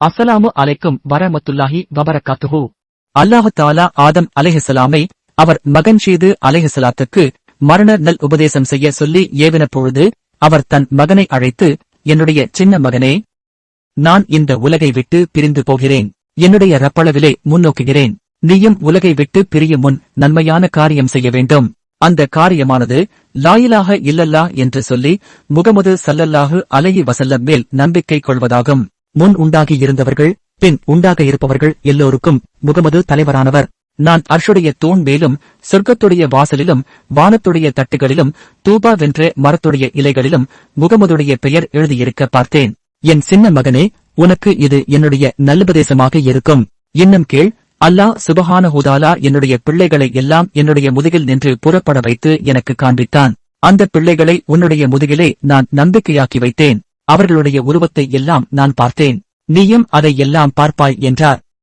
அஸ்ஸலாமு அலைக்கும் வரமத்துல்லாஹி வபரகாத்துஹு. அல்லாஹு தாலா ஆதம் அலைஹிஸ்ஸலாமை அவர் மகன் ஷீது அலைஹிஸ்ஸலாத்துக்கு மரண நல் உபதேசம் செய்ய சொல்லி ஏவின பொழுது அவர் தன் மகனை அழைத்து என்னுடைய சின்ன மகனே நான் இந்த உலகை விட்டு பிரிந்து போகிறேன். என்னுடைய ரப்பளவிலே முன்னோக்குகிறேன். நீயும் உலகை விட்டு பிரியும் முன் நன்மையான காரியம் செய்ய வேண்டும். அந்த காரியமானது லாயிலாக இல்லல்லா என்று சொல்லி முகமது சல்லல்லாஹு அலையி வசல்லம் மேல் நம்பிக்கை கொள்வதாகும். முன் உண்டாகி இருந்தவர்கள் பின் உண்டாக இருப்பவர்கள் எல்லோருக்கும் முகமது தலைவரானவர். நான் அர்ஷுடைய தூண் மேலும் சொர்க்கத்துடைய வாசலிலும் வானத்துடைய தட்டுகளிலும் தூபா வென்ற மரத்துடைய இலைகளிலும் முகமதுடைய பெயர் எழுதியிருக்க பார்த்தேன். என் சின்ன மகனே உனக்கு இது என்னுடைய நல்லுபதேசமாக இருக்கும். இன்னும் கீழ் அல்லாஹ் சுபஹான ஹுதாலா என்னுடைய பிள்ளைகளை எல்லாம் என்னுடைய முதுகில் நின்று புறப்பட வைத்து எனக்கு காண்பித்தான். அந்த பிள்ளைகளை உன்னுடைய முதுகிலே நான் நம்பிக்கையாக்கி வைத்தேன். அவர்களுடைய உருவத்தை எல்லாம் நான் பார்த்தேன். நீயும் அதை எல்லாம் பார்ப்பாய் என்றார்.